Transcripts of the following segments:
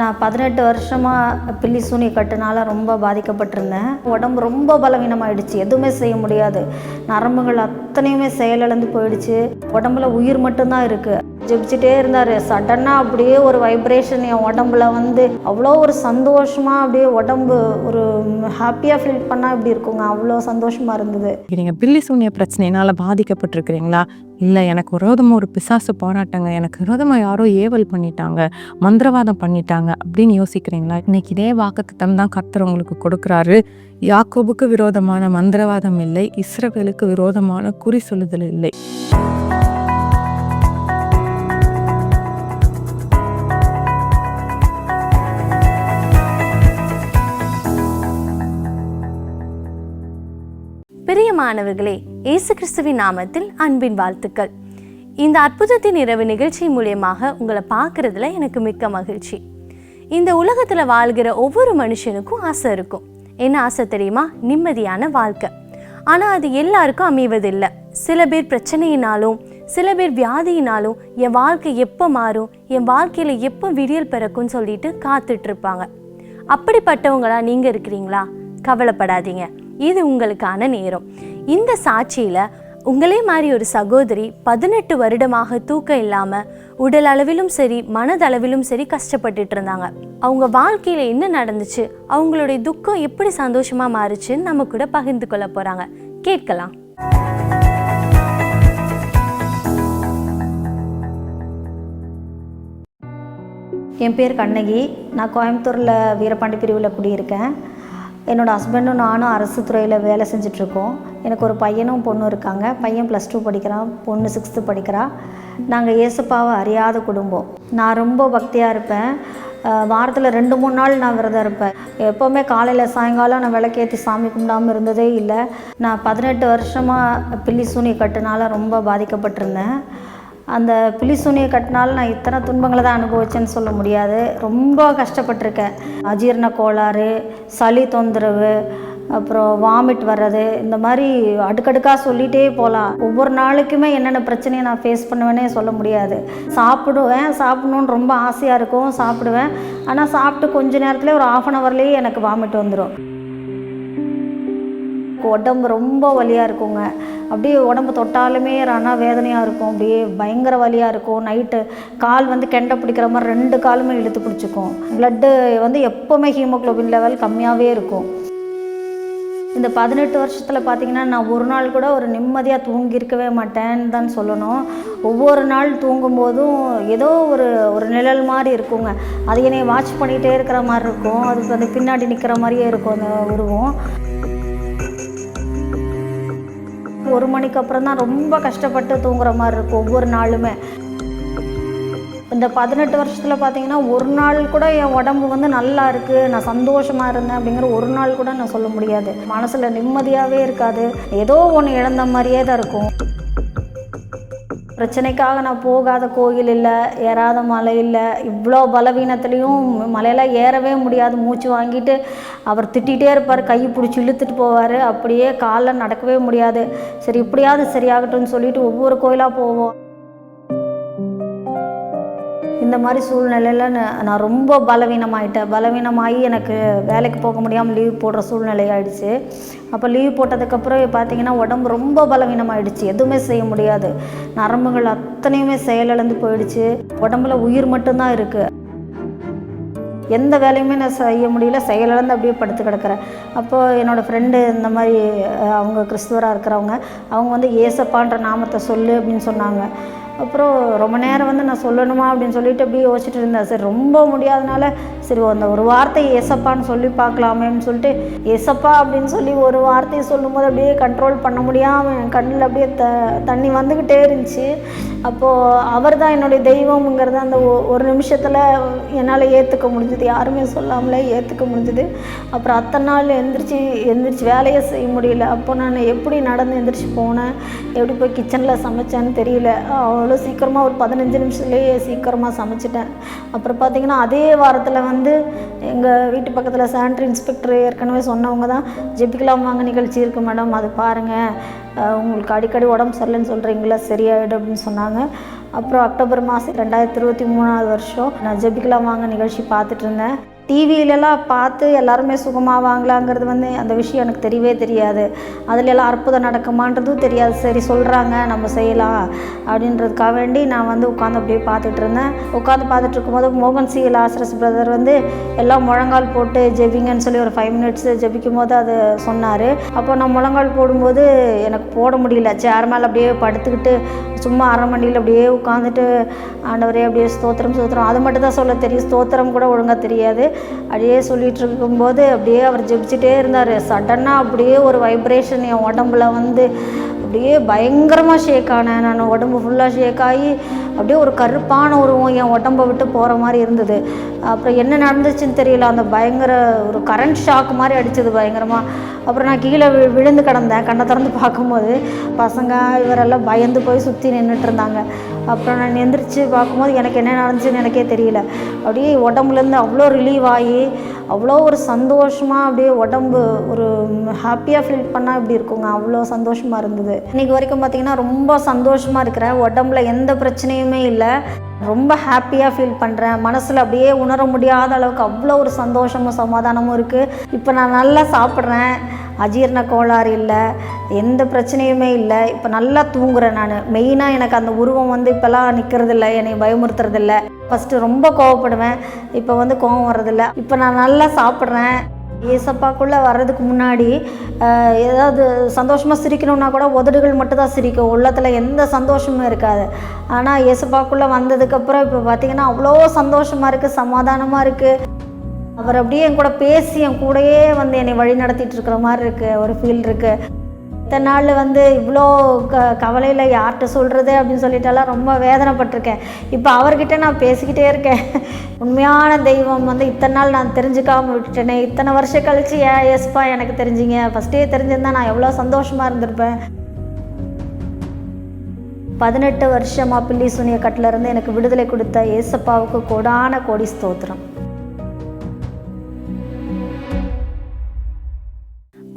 நான் பதினெட்டு வருஷமாக பில்லி சூனி கட்டுனால ரொம்ப பாதிக்கப்பட்டிருந்தேன். உடம்பு ரொம்ப பலவீனமாயிடுச்சு. எதுவுமே செய்ய முடியாது. நரம்புகள் அத்தனையுமே செயலிழந்து போயிடுச்சு. உடம்புல உயிர் மட்டும்தான் இருக்குது ஜெபிச்சுட்டே இருந்தார். சடனாக அப்படியே ஒரு வைப்ரேஷன் என் உடம்புல வந்து அவ்வளோ ஒரு சந்தோஷமாக அப்படியே உடம்பு ஒரு ஹாப்பியாக ஃபீல் பண்ணால் இப்படி இருக்குங்க. அவ்வளோ சந்தோஷமாக இருந்தது. நீங்கள் பில்லி சூனிய பிரச்சனையினால் பாதிக்கப்பட்டிருக்கிறீங்களா? இல்லை எனக்கு விரோதமாக ஒரு பிசாசு போராட்டங்க. எனக்கு விரோதமாக யாரோ ஏவல் பண்ணிட்டாங்க மந்திரவாதம் பண்ணிட்டாங்க அப்படின்னு யோசிக்கிறீங்களா? இன்னைக்கு இதே வாக்குத்தம் தான் கர்த்தர் உங்களுக்கு கொடுக்குறாரு. யாக்கோபுக்கு விரோதமான மந்திரவாதம் இல்லை இஸ்ரவேலுக்கு விரோதமான குறி சொல்லுதல் இல்லை. பிரியமானவர்களே இயேசு கிறிஸ்துவின் நாமத்தில் அன்பின் வாழ்த்துக்கள். இந்த அற்புதத்தின் இரவு நிகழ்ச்சி மூலியமாக உங்களை பார்க்கறதுல எனக்கு மிக்க மகிழ்ச்சி. இந்த உலகத்துல வாழ்கிற ஒவ்வொரு மனுஷனுக்கும் ஆசை இருக்கும். என்ன ஆசை தெரியுமா? நிம்மதியான வாழ்க்கை. ஆனா அது எல்லாருக்கும் அமைவதில்லை. சில பேர் பிரச்சனையினாலும் சில பேர் வியாதியினாலும் என் வாழ்க்கை எப்போ மாறும் என் வாழ்க்கையில எப்போ விடியல் பிறக்கும்னு சொல்லிட்டு காத்துட்டு இருப்பாங்க அப்படிப்பட்டவங்களா நீங்க இருக்கிறீங்களா? கவலைப்படாதீங்க. இது உங்களுக்கான நேரம். இந்த சாட்சியில் உங்களே மாதிரி ஒரு சகோதரி பதினெட்டு வருடமாக தூக்கம் இல்லாமல் உடல் அளவிலும் சரி மனதளவிலும் சரி கஷ்டப்பட்டுட்டு இருந்தாங்க. அவங்க வாழ்க்கையில் என்ன நடந்துச்சு? அவங்களுடைய துக்கம் எப்படி சந்தோஷமாக மாறுச்சுன்னு நம்ம கூட பகிர்ந்து கொள்ள போகிறாங்க கேட்கலாம். என் பேர் கண்ணகி. நான் கோயம்புத்தூரில் வீரபாண்டி பிரிவில் குடியிருக்கேன். என்னோடய ஹஸ்பண்டும் நானும் அரசு துறையில் வேலை செஞ்சிட்ருக்கோம் எனக்கு ஒரு பையனும் பொண்ணும் இருக்காங்க. பையன் ப்ளஸ் டூ படிக்கிறான். பொண்ணு சிக்ஸ்த்து படிக்கிறான் நாங்கள் இயேசுப்பாவை அறியாத குடும்பம். நான் ரொம்ப பக்தியாக இருப்பேன். வாரத்தில் ரெண்டு மூணு நாள் நான் விரதம் இருப்பேன். எப்போவுமே காலையில் சாயங்காலம் நான் விளக்கேற்றி சாமி கும்பிடாமல் இருந்ததே இல்லை. நான் பதினெட்டு வருஷமாக பில்லி சூனி கட்டுனால ரொம்ப பாதிக்கப்பட்டிருந்தேன். அந்த பில்லி சூனியை கட்டினாலும் நான் இத்தனை துன்பங்களை தான் அனுபவிச்சேன்னு சொல்ல முடியாது. ரொம்ப கஷ்டப்பட்டிருக்கேன். அஜீரண கோளாறு சளி தொந்தரவு அப்புறம் வாமிட் வர்றது இந்த மாதிரி அடுக்கடுக்காக சொல்லிகிட்டே போகலாம் ஒவ்வொரு நாளைக்குமே என்னென்ன பிரச்சனையை நான் ஃபேஸ் பண்ணுவேனே சொல்ல முடியாது. சாப்பிடுவேன் சாப்பிடணுன்னு ரொம்ப ஆசையாக இருக்கும் சாப்பிடுவேன். ஆனால் சாப்பிட்டு கொஞ்ச நேரத்துலேயே ஒரு ஆஃப் அன் ஹவர்லேயே எனக்கு வாமிட் வந்துடும் உடம்பு ரொம்ப வலியாக இருக்குங்க. அப்படியே உடம்பு தொட்டாலுமே ரனா வேதனையாக இருக்கும். அப்படியே பயங்கர வலியாக இருக்கும். நைட்டு கால் வந்து கெண்டை பிடிக்கிற மாதிரி ரெண்டு காலுமே இழுத்து பிடிச்சிக்கும். ப்ளட்டு வந்து எப்போவுமே ஹீமோக்ளோபின் லெவல் கம்மியாகவே இருக்கும். இந்த பதினெட்டு வருஷத்தில் பார்த்தீங்கன்னா நான் ஒரு நாள் கூட ஒரு நிம்மதியாக தூங்கியிருக்கவே மாட்டேன்னு தான் சொல்லணும். ஒவ்வொரு நாள் தூங்கும்போதும் ஏதோ ஒரு ஒரு நிழல் மாதிரி இருக்குங்க. அது என்னை வாட்ச் பண்ணிகிட்டே இருக்கிற மாதிரி இருக்கும். அது அந்த பின்னாடி நிற்கிற மாதிரியே இருக்கும் அந்த உருவம். ஒரு மணிக்கு அப்புறம் தான் ரொம்ப கஷ்டப்பட்டு தூங்குற மாதிரி இருக்கும் ஒவ்வொரு நாளுமே. இந்த பதினெட்டு வருஷத்தில் பார்த்தீங்கன்னா ஒரு நாள் கூட என் உடம்பு வந்து நல்லா இருக்குது நான் சந்தோஷமாக இருந்தேன் அப்படிங்கிற ஒரு நாள் கூட நான் சொல்ல முடியாது. மனசில் நிம்மதியாகவே இருக்காது. ஏதோ ஒன்று இழந்த மாதிரியே தான் இருக்கும். பிரச்சனைக்காக நான் போகாத கோயில் இல்லை ஏறாத மலை இல்லை இவ்வளோ பலவீனத்துலேயும் மலையெல்லாம் ஏறவே முடியாது. மூச்சு வாங்கிட்டு அவர் திட்டிகிட்டே இருப்பார் கை பிடிச்சி இழுத்துட்டு போவார். அப்படியே காலில் நடக்கவே முடியாது. சரி இப்படியாவது சரியாகட்டும்னு சொல்லிட்டு ஒவ்வொரு கோயிலாக போவோம். இந்த மாதிரி சூழ்நிலையில் நான் நான் ரொம்ப பலவீனமாயிட்டேன். பலவீனமாகி எனக்கு வேலைக்கு போக முடியாமல் லீவ் போடுற சூழ்நிலை ஆயிடுச்சு. அப்போ லீவ் போட்டதுக்கப்புறம் பார்த்தீங்கன்னா உடம்பு ரொம்ப பலவீனமாயிடுச்சு. எதுவுமே செய்ய முடியாது. நரம்புகள் அத்தனையுமே செயலிழந்து போயிடுச்சு. உடம்புல உயிர் மட்டும்தான் இருக்குது எந்த வேலையுமே நான் செய்ய முடியல. செயலிழந்து அப்படியே படுத்து கிடக்கிறேன். அப்போது என்னோடய ஃப்ரெண்டு இந்த மாதிரி அவங்க கிறிஸ்துவராக இருக்கிறவங்க அவங்க வந்து ஏசப்பான்ற நாமத்தை சொல்லு அப்படின்னு சொன்னாங்க. அப்புறம் ரொம்ப நேரம் வந்து நான் சொல்லணுமா அப்படின்னு சொல்லிட்டு அப்படியே யோசிச்சுட்டு இருந்தேன். சரி ரொம்ப முடியாதனால சரி அந்த ஒரு வார்த்தை எசப்பான்னு சொல்லி பார்க்கலாமேன்னு சொல்லிட்டு எசப்பா அப்படின்னு சொல்லி ஒரு வார்த்தையை சொல்லும்போது அப்படியே கண்ட்ரோல் பண்ண முடியாமல் என் கண்ணில் அப்படியே த தண்ணி வந்துக்கிட்டே இருந்துச்சு. அப்போது அவர் தான் என்னுடைய தெய்வம்ங்கிறத அந்த ஒ- ஒரு நிமிஷத்தில் என்னால் ஏற்றுக்க முடிஞ்சுது. யாருமே சொல்லாமலே ஏற்றுக்க முடிஞ்சுது. அப்புறம் அத்தனை நாள் எந்திரிச்சு எந்திரிச்சு வேலையை செய்ய முடியல. அப்போ நான் எப்படி நடந்து எந்திரிச்சு போனேன்? எப்படி போய் கிச்சனில் சமைச்சேன்னு தெரியல. அவ்வளோ சீக்கிரமாக ஒரு பதினஞ்சு நிமிஷத்துலேயே சீக்கிரமாக சமைச்சிட்டேன். அப்புறம் பார்த்தீங்கன்னா அதே வாரத்தில் வந்து எங்கள் வீட்டு பக்கத்தில் சானிட்ரி இன்ஸ்பெக்டர் ஏற்கனவே சொன்னவங்க தான் ஜெபிக்கலாம் வாங்க நிகழ்ச்சி இருக்குது மேடம். அது பாருங்கள் உங்களுக்கு அடிக்கடி உடம்பு சரியில்லைன்னு சொல்கிறீங்களா சரியாயிடும் அப்படின்னு சொன்னாங்க. அப்புறம் அக்டோபர் மாதம் ரெண்டாயிரத்தி இருபத்தி மூணாவது வருஷம் நான் ஜெபிக்கலாம் வாங்க நிகழ்ச்சி பார்த்துட்டு இருந்தேன். டிவியிலலாம் பார்த்து எல்லாருமே சுகமாவாங்களாங்கிறது வந்து அந்த விஷயம் எனக்கு தெரியவே தெரியாது. அதுல எல்லாம் அற்புதம் நடக்குமான்றதும் தெரியாது. சரி சொல்கிறாங்க நம்ம செய்யலாம் அப்படின்றதுக்காக வேண்டி நான் வந்து உட்காந்து அப்படியே பார்த்துட்டு இருந்தேன். உட்காந்து பார்த்துட்டு இருக்கும்போது மோகன் சி லாசரஸ் பிரதர் வந்து எல்லாம் முழங்கால் போட்டு ஜெபிங்கன்னு சொல்லி ஒரு ஃபைவ் மினிட்ஸ் ஜெபிக்கும் போது அது சொன்னார். அப்போ நான் முழங்கால் போடும்போது எனக்கு போட முடியல. சேர் மேலே அப்படியே படுத்துக்கிட்டு சும்மா அரை மணியில் அப்படியே உட்காந்துட்டு ஆண்டவரே அப்படியே ஸ்தோத்திரம் ஸ்தோத்திரம். அது மட்டும் தான் சொல்ல தெரியும். ஸ்தோத்திரம் கூட ஒழுங்காக தெரியாது. அப்படியே சொல்லிட்டு இருக்கும்போது அப்படியே அவர் ஜெபிச்சுட்டே இருந்தார். சடனாக அப்படியே ஒரு வைப்ரேஷன் என் உடம்புல வந்து அப்படியே பயங்கரமாக ஷேக் ஆனேன். நான் உடம்பு ஃபுல்லாக ஷேக் ஆகி அப்படியே ஒரு கருப்பான உருவம் என் உடம்பை விட்டு போகிற மாதிரி இருந்தது. அப்புறம் என்ன நடந்துச்சுன்னு தெரியல. அந்த பயங்கர ஒரு கரண்ட் ஷாக் மாதிரி அடித்தது பயங்கரமாக அப்புறம் நான் கீழே வி விழுந்து கிடந்தேன். கண்ணை திறந்து பார்க்கும்போது பசங்க இவரெல்லாம் பயந்து போய் சுற்றி நின்றுட்டு இருந்தாங்க. அப்புறம் நான் எந்திரிச்சு பார்க்கும்போது எனக்கு என்ன நடந்துச்சுன்னு எனக்கே தெரியல. அப்படியே உடம்புலேருந்து அவ்வளோ ரிலீவ் ஆகி அவ்வளோ ஒரு சந்தோஷமாக அப்படியே உடம்பு ஒரு ஹாப்பியாக ஃபீல் பண்ணால் இப்படி இருக்குங்க. அவ்வளோ சந்தோஷமாக இருந்தது. இன்றைக்கி வரைக்கும் பார்த்திங்கன்னா ரொம்ப சந்தோஷமாக இருக்கிறேன். உடம்புல எந்த பிரச்சனையுமே இல்லை. ரொம்ப ஹாப்பியாக ஃபீல் பண்ணுறேன் மனசில் அப்படியே உணர முடியாத அளவுக்கு அவ்வளோ ஒரு சந்தோஷமும் சமாதானமும் இருக்குது இப்போ நான் நல்லா சாப்பிட்றேன். அஜீரண கோளாறு இல்லை. எந்த பிரச்சனையுமே இல்லை. இப்போ நல்லா தூங்குறேன் நான். மெயினாக எனக்கு அந்த உருவம் வந்து இப்போல்லாம் நிற்கிறதில்ல என்னை பயமுறுத்துறதில்ல. ஃபஸ்ட்டு ரொம்ப கோவப்படுவேன். இப்போ வந்து கோவம் வர்றதில்ல. இப்போ நான் நல்லா சாப்பிட்றேன். ஏசப்பாக்குள்ளே வர்றதுக்கு முன்னாடி ஏதாவது சந்தோஷமாக சிரிக்கணும்னா கூட உதடுகள் மட்டும் தான் சிரிக்கும். உள்ளத்தில் எந்த சந்தோஷமும் இருக்காது. ஆனால் ஏசப்பாக்குள்ளே வந்ததுக்கப்புறம் இப்போ பார்த்திங்கன்னா அவ்வளோ சந்தோஷமாக இருக்குது சமாதானமாக இருக்குது அவர் அப்படியே என் கூட பேசி என் கூடயே வந்து என்னை வழி நடத்திட்டு இருக்கிற மாதிரி இருக்குது ஒரு ஃபீல் இருக்குது இத்தனை நாள் வந்து இவ்வளோ க கவலையில் யார்கிட்ட சொல்கிறது அப்படின்னு சொல்லிட்டெல்லாம் ரொம்ப வேதனைப்பட்டிருக்கேன். இப்போ அவர்கிட்ட நான் பேசிக்கிட்டே இருக்கேன். உண்மையான தெய்வம் வந்து இத்தனை நாள் நான் தெரிஞ்சுக்காமல் விட்டுட்டேனே. இத்தனை வருஷம் கழித்து ஏன் எஸ்ப்பா எனக்கு தெரிஞ்சிங்க? ஃபஸ்ட்டே தெரிஞ்சிருந்தா நான் எவ்வளோ சந்தோஷமாக இருந்திருப்பேன். பதினெட்டு வருஷமாக பில்லி சுனிய கட்டிலேருந்து எனக்கு விடுதலை கொடுத்த ஏசப்பாவுக்கு கோடான கோடி ஸ்தோத்திரம்.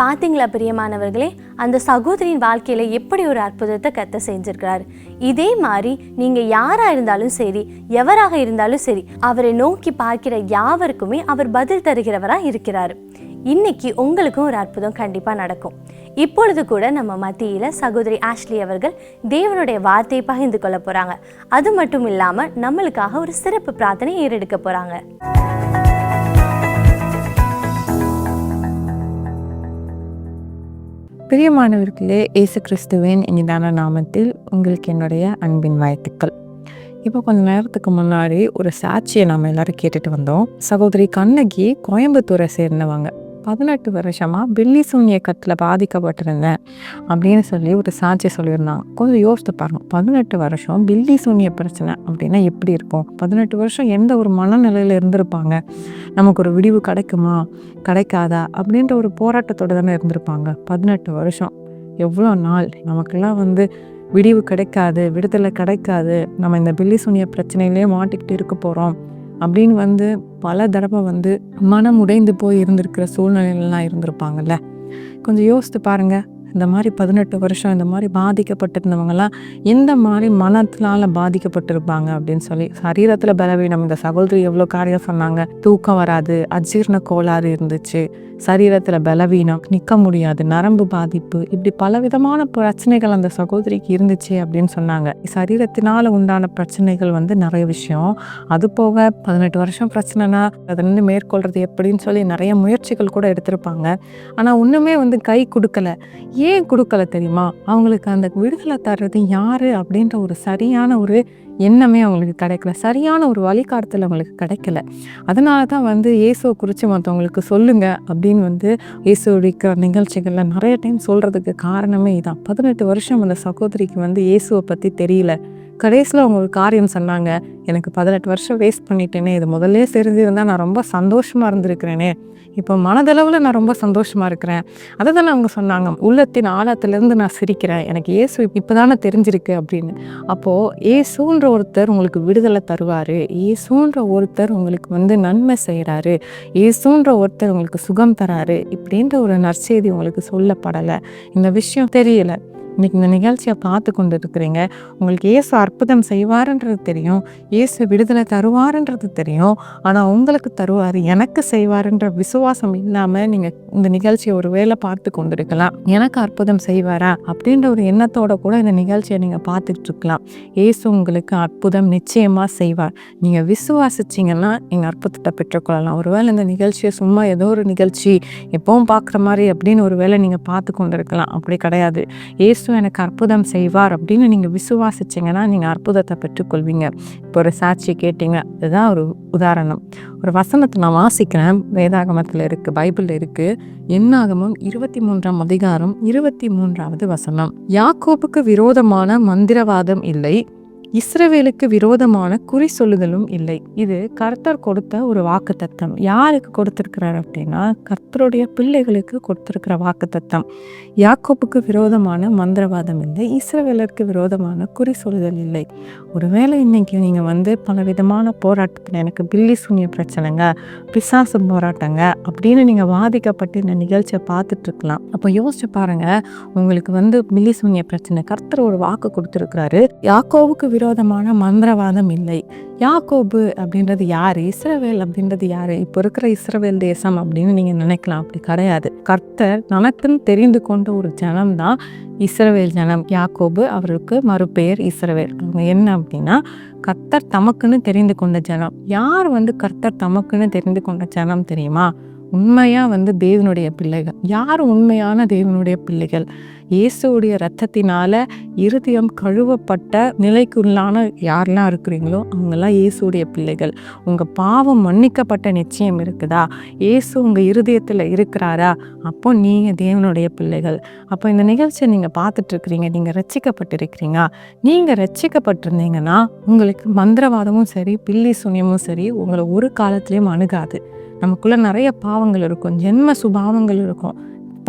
பார்த்தீங்களா பிரியமானவர்களே? அந்த சகோதரியின் வாழ்க்கையில எப்படி ஒரு அற்புதத்தை கத்த செஞ்சிருக்கிறாரு? இதே மாதிரி நீங்க யாரா இருந்தாலும் சரி எவராக இருந்தாலும் சரி அவரை நோக்கி பார்க்கிற யாவருக்குமே அவர் பதில் தருகிறவரா இருக்கிறாரு. இன்னைக்கு உங்களுக்கும் ஒரு அற்புதம் கண்டிப்பா நடக்கும். இப்பொழுது கூட நம்ம மத்தியில சகோதரி ஆஷ்லி அவர்கள் தேவனுடைய வார்த்தையை பகிர்ந்து கொள்ள போறாங்க. அது மட்டும் இல்லாம நம்மளுக்காக ஒரு சிறப்பு பிரார்த்தனை ஏறெடுக்க போறாங்க. பிரியமானவர்களே இயேசு கிறிஸ்துவின் இனிதான நாமத்தில் உங்களுக்கு என்னுடைய அன்பின் வாழ்த்துக்கள். இப்போ கொஞ்ச நேரத்துக்கு முன்னாடி ஒரு சாட்சியை நம்ம எல்லாரும் கேட்டுட்டு வந்தோம். சகோதரி கண்ணகி கோயம்புத்தூரை சேர்ந்தவங்க. பதினெட்டு வருஷமாக பில்லி சூன்ய பாதிக்கப்பட்டிருந்தேன் அப்படின்னு சொல்லி ஒரு சாட்சி சொல்லியிருந்தாங்க. கொஞ்சம் யோசித்து பாருங்கள் பதினெட்டு வருஷம் பில்லி சூன்ய பிரச்சனை அப்படின்னா எப்படி இருக்கும்? பதினெட்டு வருஷம் எந்த ஒரு மனநிலையில் இருந்திருப்பாங்க? நமக்கு ஒரு விடிவு கிடைக்குமா? கிடைக்காதா? அப்படின்ற ஒரு போராட்டத்தோடு தானே இருந்திருப்பாங்க. பதினெட்டு வருஷம் எவ்வளோ நாள்? நமக்கெல்லாம் வந்து விடிவு கிடைக்காது விடுதலை கிடைக்காது. நம்ம இந்த பில்லி சூனிய பிரச்சனையிலே மாட்டிக்கிட்டு இருக்க போகிறோம் அப்படின்னு வந்து பல தடவை வந்து மனம் உடைந்து போய் இருந்திருக்கிற சூழ்நிலையிலலாம் இருந்திருப்பாங்கல்ல. கொஞ்சம் யோசித்து பாருங்க. இந்த மாதிரி பதினெட்டு வருஷம் இந்த மாதிரி பாதிக்கப்பட்டிருந்தவங்கலாம் எந்த மாதிரி மனத்தினால பாதிக்கப்பட்டிருப்பாங்க அப்படின்னு சொல்லி சரீரத்தில் பலவீனம் இந்த சகோதரி எவ்வளோ காரியம் சொன்னாங்க. தூக்கம் வராது அஜீரண கோளாறு இருந்துச்சு. சரீரத்தில் பலவீனம் நிற்க முடியாது நரம்பு பாதிப்பு இப்படி பலவிதமான பிரச்சனைகள் அந்த சகோதரிக்கு இருந்துச்சு அப்படின்னு சொன்னாங்க. சரீரத்தினால உண்டான பிரச்சனைகள் வந்து நிறைய விஷயம். அது போக பதினெட்டு வருஷம் பிரச்சனைனா அதை வந்து மேற்கொள்றது எப்படின்னு சொல்லி நிறைய முயற்சிகள் கூட எடுத்திருப்பாங்க. ஆனால் ஒன்றுமே வந்து கை கொடுக்கல. ஏன் கொடுக்கல தெரியுமா? அவங்களுக்கு அந்த விடுதலை தர்றது யாரு அப்படின்ற ஒரு சரியான ஒரு எண்ணமே அவங்களுக்கு கிடைக்கல. சரியான ஒரு வழிகாட்டுதல் அவங்களுக்கு கிடைக்கல. அதனால தான் வந்து இயேசுவை குறித்து மற்றவங்களுக்கு சொல்லுங்க அப்படின்னு வந்து இயேசு இருக்கிற நிகழ்ச்சிகளில் நிறைய டைம் சொல்கிறதுக்கு காரணமே இதான். பதினெட்டு வருஷம் அந்த சகோதரிக்கு வந்து இயேசுவை பற்றி தெரியல. கடைசியில் அவங்க ஒரு காரியம் சொன்னாங்க எனக்கு பதினெட்டு வருஷம் வேஸ்ட் பண்ணிட்டேனே இது முதல்ல தெரிஞ்சிருந்தால் நான் ரொம்ப சந்தோஷமாக இருந்திருக்கிறேனே. இப்போ மனதளவில் நான் ரொம்ப சந்தோஷமாக இருக்கிறேன். அதை தானே அவங்க சொன்னாங்க உள்ளத்தின் ஆழத்துலேருந்து நான் சிரிக்கிறேன். எனக்கு ஏசு இப்போ தானே தெரிஞ்சிருக்கு அப்படின்னு. அப்போது ஏசுன்ற ஒருத்தர் உங்களுக்கு விடுதலை தருவார். ஏசுன்ற ஒருத்தர் உங்களுக்கு வந்து நன்மை செய்கிறாரு ஏசுன்ற ஒருத்தர் உங்களுக்கு சுகம் தராரு. இப்படின்ற ஒரு நற்செய்தி உங்களுக்கு சொல்லப்படலை. இந்த விஷயம் தெரியலை. இன்றைக்கி இந்த நிகழ்ச்சியை பார்த்து கொண்டு இருக்கிறீங்க உங்களுக்கு இயேசு அற்புதம் செய்வாருன்றது தெரியும். இயேசு விடுதலை தருவாருன்றது தெரியும். ஆனால் உங்களுக்கு தருவார் எனக்கு செய்வாருன்ற விசுவாசம் இல்லாமல் நீங்கள் இந்த நிகழ்ச்சியை ஒரு வேளை பார்த்து கொண்டிருக்கலாம். எனக்கு அற்புதம் செய்வாரா? அப்படின்ற ஒரு எண்ணத்தோட கூட இந்த நிகழ்ச்சியை நீங்கள் பார்த்துட்டு இருக்கலாம். இயேசு உங்களுக்கு அற்புதம் நிச்சயமாக செய்வார். நீங்கள் விசுவாசிச்சிங்கன்னா நீங்கள் அற்புதத்தை பெற்றுக்கொள்ளலாம். ஒருவேளை இந்த நிகழ்ச்சியை சும்மா ஏதோ ஒரு நிகழ்ச்சி எப்பவும் பார்க்குற மாதிரி அப்படின்னு ஒரு வேளை நீங்கள் பார்த்து கொண்டு இருக்கலாம் அப்படி கிடையாது. இயேசு எனக்கு அற்புதம் செய்வார் அப்படின்னு நீங்கள் விசுவாசிச்சிங்கன்னா நீங்கள் அற்புதத்தை பெற்றுக்கொள்வீங்க. இப்போ ஒரு சாட்சி கேட்டீங்க இதுதான் ஒரு உதாரணம். ஒரு வசனத்தை நான் வாசிக்கிறேன். வேதாகமத்தில் இருக்குது பைபிளில் இருக்குது என்னாகமும் இருபத்தி மூன்றாம் அதிகாரம் இருபத்தி மூன்றாவது வசனம். யாக்கோபுக்கு விரோதமான மந்திரவாதம் இல்லை. இஸ்ரவேலுக்கு விரோதமான குறி சொல்லுதலும் இல்லை. இது கர்த்தர் கொடுத்த ஒரு வாக்கு தத்தம் யாருக்கு கொடுத்திருக்கிறார் அப்படின்னா கர்த்தருடைய பிள்ளைகளுக்கு கொடுத்திருக்கிற வாக்கு தத்தம் யாக்கோப்புக்கு விரோதமான மந்திரவாதம் இல்லை இஸ்ரவேலருக்கு விரோதமான குறி சொல்லுதல் இல்லை. ஒருவேளை இன்னைக்கு நீங்கள் வந்து பல விதமான போராட்டத்தில் எனக்கு பில்லி சூனிய பிரச்சனைங்க பிசாசு போராட்டங்க அப்படின்னு நீங்கள் பாதிக்கப்பட்டு இந்த நிகழ்ச்சியை பார்த்துட்டு இருக்கலாம். அப்போ யோசிச்சு பாருங்க உங்களுக்கு வந்து பில்லி சூனிய பிரச்சனை கர்த்தர் ஒரு வாக்கு கொடுத்துருக்கிறாரு. யாக்கோவுக்கு விரோதமான மந்திரவாதம் இல்லை. யாக்கோபு அப்படின்றது யார்? இஸ்ரவேல் அப்படின்றது யார்? இப்போ இருக்கிற இஸ்ரவேல் தேசம் அப்படின்னு நீங்கள் நினைக்கலாம். அப்படி கிடையாது. கர்த்தர் தனக்குன்னு தெரிந்து கொண்ட ஒரு ஜனம் தான் இஸ்ரவேல் ஜனம். யாக்கோபு அவருக்கு மறுபெயர் இஸ்ரவேல். அவங்க என்ன அப்படின்னா கர்த்தர் தமக்குன்னு தெரிந்து கொண்ட ஜனம். யார் வந்து கர்த்தர் தமக்குன்னு தெரிந்து கொண்ட ஜனம் தெரியுமா? உண்மையாக வந்து தேவனுடைய பிள்ளைகள். யார் உண்மையான தேவனுடைய பிள்ளைகள்? இயேசுடைய ரத்தத்தினால இருதயம் கழுவப்பட்ட நிலைக்குள்ளான யாரெல்லாம் இருக்கிறீங்களோ அவங்கெல்லாம் இயேசுடைய பிள்ளைகள். உங்கள் பாவம் மன்னிக்கப்பட்ட நிச்சயம் இருக்குதா? இயேசு உங்கள் இருதயத்தில் இருக்கிறாரா? அப்போ நீங்கள் தேவனுடைய பிள்ளைகள். அப்போ இந்த நிகழ்ச்சியை நீங்கள் பார்த்துட்ருக்கிறீங்க நீங்கள் ரட்சிக்கப்பட்டிருக்கிறீங்க. நீங்கள் ரச்சிக்கப்பட்டிருந்தீங்கன்னா உங்களுக்கு மந்திரவாதமும் சரி பில்லி சுனியமும் சரி உங்களை ஒரு காலத்துலேயும் அணுகாது. நமக்குள்ளே நிறைய பாவங்கள் இருக்கும். ஜென்ம சுபாவங்கள் இருக்கும்.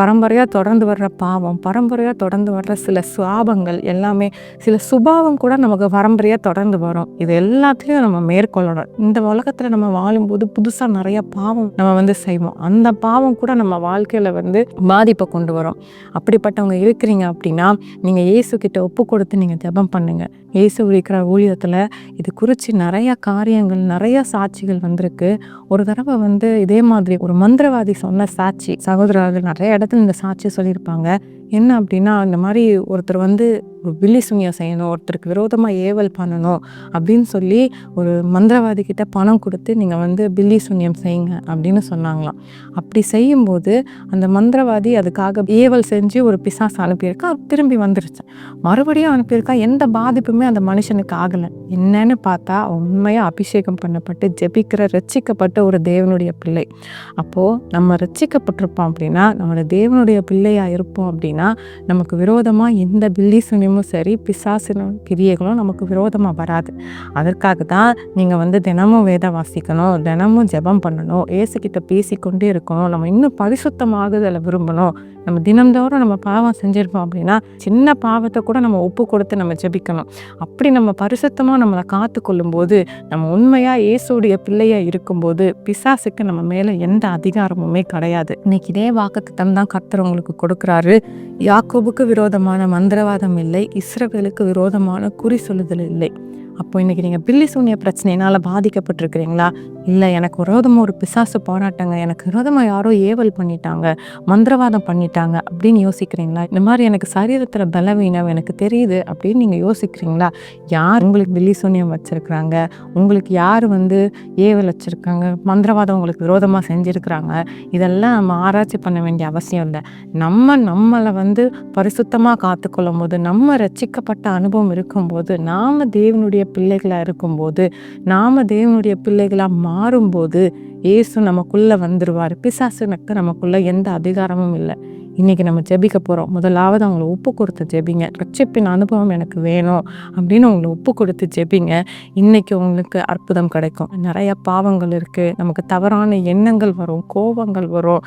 பரம்பரையாக தொடர்ந்து வர்ற பாவம் பரம்பரையாக தொடர்ந்து வர்ற சில சுவாபங்கள் எல்லாமே சில சுபாவம் கூட நமக்கு பரம்பரையாக தொடர்ந்து வரும். இது எல்லாத்துலேயும் நம்ம மேற்கொள்ளணும். இந்த உலகத்தில் நம்ம வாழும்போது புதுசாக நிறைய பாவம் நம்ம வந்து செய்வோம். அந்த பாவம் கூட நம்ம வாழ்க்கையில் வந்து பாதிப்பை கொண்டு வரும். அப்படிப்பட்டவங்க இருக்கிறீங்க அப்படின்னா நீங்கள் இயேசு கிட்ட ஒப்பு கொடுத்து நீங்கள் ஜெபம் பண்ணுங்கள் இயேசு இருக்கிற ஊழியத்தில் இது குறித்து நிறைய காரியங்கள் நிறைய சாட்சிகள் வந்திருக்கு. ஒரு தடவை வந்து இதே மாதிரி ஒரு மந்திரவாதி சொன்ன சாட்சி சகோதரர்கள் நிறைய இடத்துல இந்த சாட்சி சொல்லியிருப்பாங்க. என்ன அப்படின்னா இந்த மாதிரி ஒருத்தர் வந்து ஒரு பில்லி சுனியம் செய்யணும் ஒருத்தருக்கு விரோதமாக ஏவல் பண்ணணும் அப்படின்னு சொல்லி ஒரு மந்திரவாதி கிட்ட பணம் கொடுத்து நீங்கள் வந்து பில்லி சுன்யம் செய்யுங்க அப்படின்னு சொன்னாங்களாம். அப்படி செய்யும்போது அந்த மந்திரவாதி அதுக்காக ஏவல் செஞ்சு ஒரு பிசாசு அனுப்பியிருக்கா திரும்பி வந்துருச்சு. மறுபடியும் அனுப்பியிருக்கா எந்த பாதிப்புமே அந்த மனுஷனுக்கு ஆகலை. என்னன்னு பார்த்தா உண்மையாக அபிஷேகம் பண்ணப்பட்டு ஜெபிக்கிற ரச்சிக்கப்பட்ட ஒரு தேவனுடைய பிள்ளை. அப்போது நம்ம ரச்சிக்கப்பட்டிருப்போம் அப்படின்னா நம்மளோட தேவனுடைய பிள்ளையாக இருப்போம் அப்படின்னா நமக்கு விரோதமாக எந்த பில்லிசுனியமும் சரி பிசாசின கிரியைகளும் நமக்கு விரோதமாக வராது. அதற்காக தான் நீங்கள் வந்து தினமும் வேதம் வாசிக்கணும் தினமும் ஜெபம் பண்ணணும் ஏசுக்கிட்ட பேசிக்கொண்டே இருக்கணும் நம்ம இன்னும் பரிசுத்தமாகுதலை விரும்பணும் நம்ம தினம்தோறும் நம்ம பாவம் செஞ்சுருப்போம் அப்படின்னா சின்ன பாவத்தை கூட நம்ம ஒப்பு கொடுத்து நம்ம ஜெபிக்கணும். அப்படி நம்ம பரிசுத்தமாக நம்மளை காத்து கொள்ளும்போது நம்ம உண்மையாக இயேசுடைய பிள்ளையாக இருக்கும்போது பிசாசுக்கு நம்ம மேலே எந்த அதிகாரமுமே கிடையாது. இன்னைக்கு இதே வாக்குத்தம் தான் கர்த்தர் உங்களுக்கு கொடுக்குறாரு. யாக்கோபுக்கு விரோதமான மந்திரவாதம் இல்லை இஸ்ரவேலுக்கு விரோதமான குறி சொல்லுதல் இல்லை. அப்போ இன்னைக்கு நீங்கள் பில்லி சூன்ய பிரச்சனையினால் பாதிக்கப்பட்டிருக்கிறீங்களா? இல்லை எனக்கு விரோதமாக ஒரு பிசாசு போராட்டங்க. எனக்கு விரோதமாக யாரோ ஏவல் பண்ணிட்டாங்க மந்திரவாதம் பண்ணிட்டாங்க அப்படின்னு யோசிக்கிறீங்களா? இந்த மாதிரி எனக்கு சரீரத்தில் பலவீனம் எனக்கு தெரியுது அப்படின்னு நீங்கள் யோசிக்கிறீங்களா? யார் உங்களுக்கு பில்லி சூனியம் வச்சுருக்குறாங்க? உங்களுக்கு யார் வந்து ஏவல் வச்சுருக்காங்க? மந்திரவாதம் உங்களுக்கு விரோதமாக செஞ்சுருக்குறாங்க? இதெல்லாம் நம்ம ஆராய்ச்சி பண்ண வேண்டிய அவசியம் இல்லை. நம்ம நம்மளை வந்து பரிசுத்தமாக காத்துக்கொள்ளும் போது நம்ம ரட்சிக்கப்பட்ட அனுபவம் இருக்கும்போது நாம் தேவனுடைய பிள்ளைகளாக இருக்கும்போது நாம் தேவனுடைய பிள்ளைகளாக மாறும்போது இயேசு நமக்குள்ளே வந்துடுவார் பிசாசுனுக்கு நமக்குள்ளே எந்த அதிகாரமும் இல்லை. இன்றைக்கி நம்ம ஜெபிக்க போகிறோம் முதலாவது அவங்கள ஒப்பு கொடுத்து ஜெபிங்க. ரட்சிப்பின் அனுபவம் எனக்கு வேணும் அப்படின்னு அவங்கள ஒப்பு கொடுத்து ஜெபிங்க. இன்றைக்கி உங்களுக்கு அற்புதம் கிடைக்கும். நிறைய பாவங்கள் இருக்குது நமக்கு தவறான எண்ணங்கள் வரும். கோபங்கள் வரும்.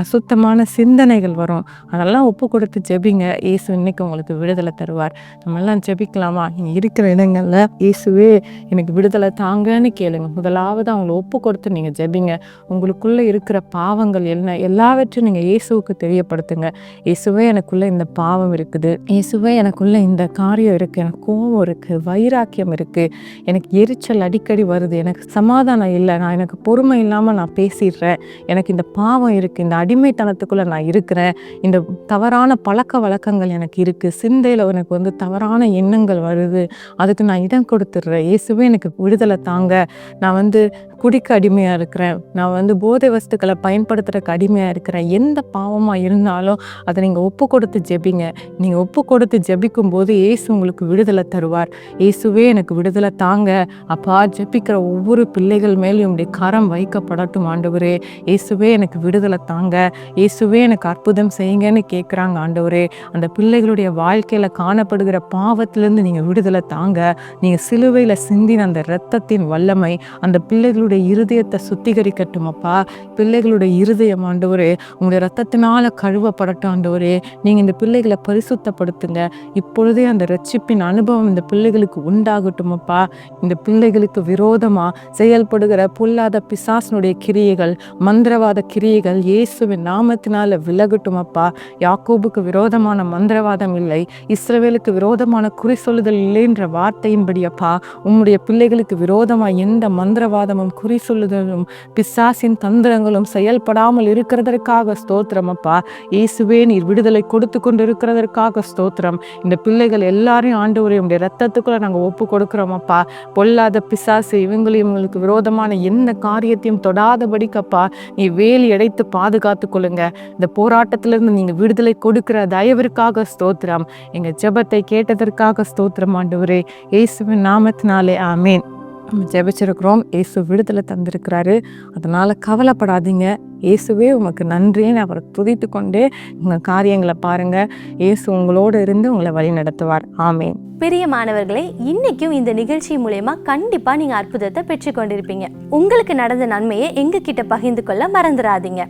அசுத்தமான சிந்தனைகள் வரும். அதெல்லாம் ஒப்பு கொடுத்து ஜெபிங்க. இயேசு இன்னைக்கு உங்களுக்கு விடுதலை தருவார். நம்ம எல்லாம் ஜெபிக்கலாமா? நீங்கள் இருக்கிற இடங்களில் இயேசுவே எனக்கு விடுதலை தாங்கன்னு கேளுங்க. முதலாவது அவங்கள ஒப்பு கொடுத்து நீங்கள் ஜெபிங்க. உங்களுக்குள்ளே இருக்கிற பாவங்கள் என்ன எல்லாவற்றையும் நீங்கள் இயேசுவுக்கு தெரியப்படுத்துங்க. இயேசுவே எனக்குள்ளே இந்த பாவம் இருக்குது. இயேசுவே எனக்குள்ளே இந்த காரியம் இருக்குது எனக்கு கோபம் இருக்குது வைராக்கியம் இருக்குது எனக்கு எரிச்சல் அடிக்கடி வருது. எனக்கு சமாதானம் இல்லை. நான் எனக்கு பொறுமை இல்லாமல் நான் பேசிடுறேன். எனக்கு இந்த பாவம் இருக்குது இந்த அடிமைத்தனத்துக்குள்ளே நான் இருக்கிறேன். இந்த தவறான பழக்க வழக்கங்கள் எனக்கு இருக்குது சிந்தையில் எனக்கு வந்து தவறான எண்ணங்கள் வருது. அதுக்கு நான் இடம் கொடுத்துட்றேன். இயேசுவே எனக்கு விடுதலை தாங்க. நான் வந்து குடிக்க அடிமையாக இருக்கிறேன். நான் வந்து போதை வஸ்துக்களை பயன்படுத்துகிறக்கு அடிமையாக இருக்கிறேன். எந்த பாவமாக இருந்தாலும் அதை நீங்கள் ஒப்பு கொடுத்து ஜெபிங்க. நீங்கள் ஒப்பு கொடுத்து ஜெபிக்கும் போது இயேசு உங்களுக்கு விடுதலை தருவார். இயேசுவே எனக்கு விடுதலை தாங்க. அப்பா ஜெபிக்கிற ஒவ்வொரு பிள்ளைகள் மேலும் உடைய கரம் வைக்கப்படட்டும் ஆண்டவரே. இயேசுவே எனக்கு விடுதலை தாங்க. இயேசுவே எனக்கு அற்புதம் செய்யுங்கன்னு கேட்குறாங்க ஆண்டவரே. அந்த பிள்ளைகளுடைய வாழ்க்கையில் காணப்படுகிற பாவத்திலேருந்து நீங்கள் விடுதலை தாங்க. நீங்கள் சிலுவையில் சிந்தின அந்த இரத்தத்தின் வல்லமை அந்த பிள்ளைகளுடைய இருதயத்தை சுத்திகரிக்கட்டும் அப்பா. பிள்ளைகளுடைய இருதயம் ஆண்டவரே உங்களுடைய ரத்தத்தினால கழுவப்படட்டும் ஆண்டவரே. நீங்கள் இந்த பிள்ளைகளை பரிசுத்தப்படுத்துங்க. இப்பொழுதே அந்த ரட்சிப்பின் அனுபவம் இந்த பிள்ளைகளுக்கு உண்டாகட்டும் அப்பா. இந்த பிள்ளைகளுக்கு விரோதமா செயல்படுகிற பொல்லாத பிசாசனுடைய கிரியைகள் மந்திரவாத கிரியைகள் இயேசுவின் நாமத்தினால விலகட்டும் அப்பா. யாக்கோபுக்கு விரோதமான மந்திரவாதம் இல்லை இஸ்ரவேலுக்கு விரோதமான குறி சொல்லுதல் இல்லைன்ற வார்த்தையின்படி அப்பா. உம்முடைய பிள்ளைகளுக்கு விரோதமா எந்த மந்திரவாதமும் குறி சொல்லுதலும் பிசாசின் தந்திரங்களும் செயல்படாமல் இருக்கிறதற்காக ஸ்தோத்திரம் அப்பா. இயேசுவே நீர் விடுதலை கொடுத்து கொண்டு இருக்கிறதற்காக ஸ்தோத்திரம். இந்த பிள்ளைகள் எல்லாரையும் ஆண்டு உடைய ரத்தத்துக்குள்ள நாங்கள் ஒப்பு கொடுக்குறோம் அப்பா. பொல்லாத பிசாசு இவங்களையும் இவங்களுக்கு விரோதமான எந்த காரியத்தையும் தொடாதபடிக்கப்பா நீ வேலி அடைத்து பாதுகாத்து கொள்ளுங்க. இந்த போராட்டத்திலிருந்து நீங்கள் விடுதலை கொடுக்கிற தயவிற்காக ஸ்தோத்திரம். எங்கள் ஜெபத்தை கேட்டதற்காக ஸ்தோத்திரம் ஆண்டவரே. இயேசுவின் நாமத்தினாலே ஆமேன். நம்ம ஜெபிச்சிருக்கிறோம். ஏசு விடுதலை தந்திருக்கிறாரு. அதனால் கவலைப்படாதீங்க. இயேசுவே உமக்கு நன்றின்னு அவரை துதித்து கொண்டே உங்கள் காரியங்களை பாருங்கள் இயேசு உங்களோடு இருந்து உங்களை வழி நடத்துவார். ஆமேன். பிரியமானவர்களே இன்னைக்கும் இந்த நிகழ்ச்சி மூலயமா கண்டிப்பாக நீங்கள் அற்புதத்தை பெற்றுக்கொண்டிருப்பீங்க. உங்களுக்கு நடந்த நன்மையை எங்ககிட்ட பகிர்ந்து கொள்ள மறந்துடாதீங்க.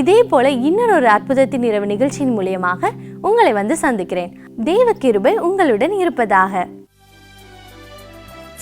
இதே போல இன்னொரு அற்புதத்தின் இரவு நிகழ்ச்சியின் மூலியமாக உங்களை வந்து சந்திக்கிறேன். தேவ கிருபை உங்களுடன் இருப்பதாக.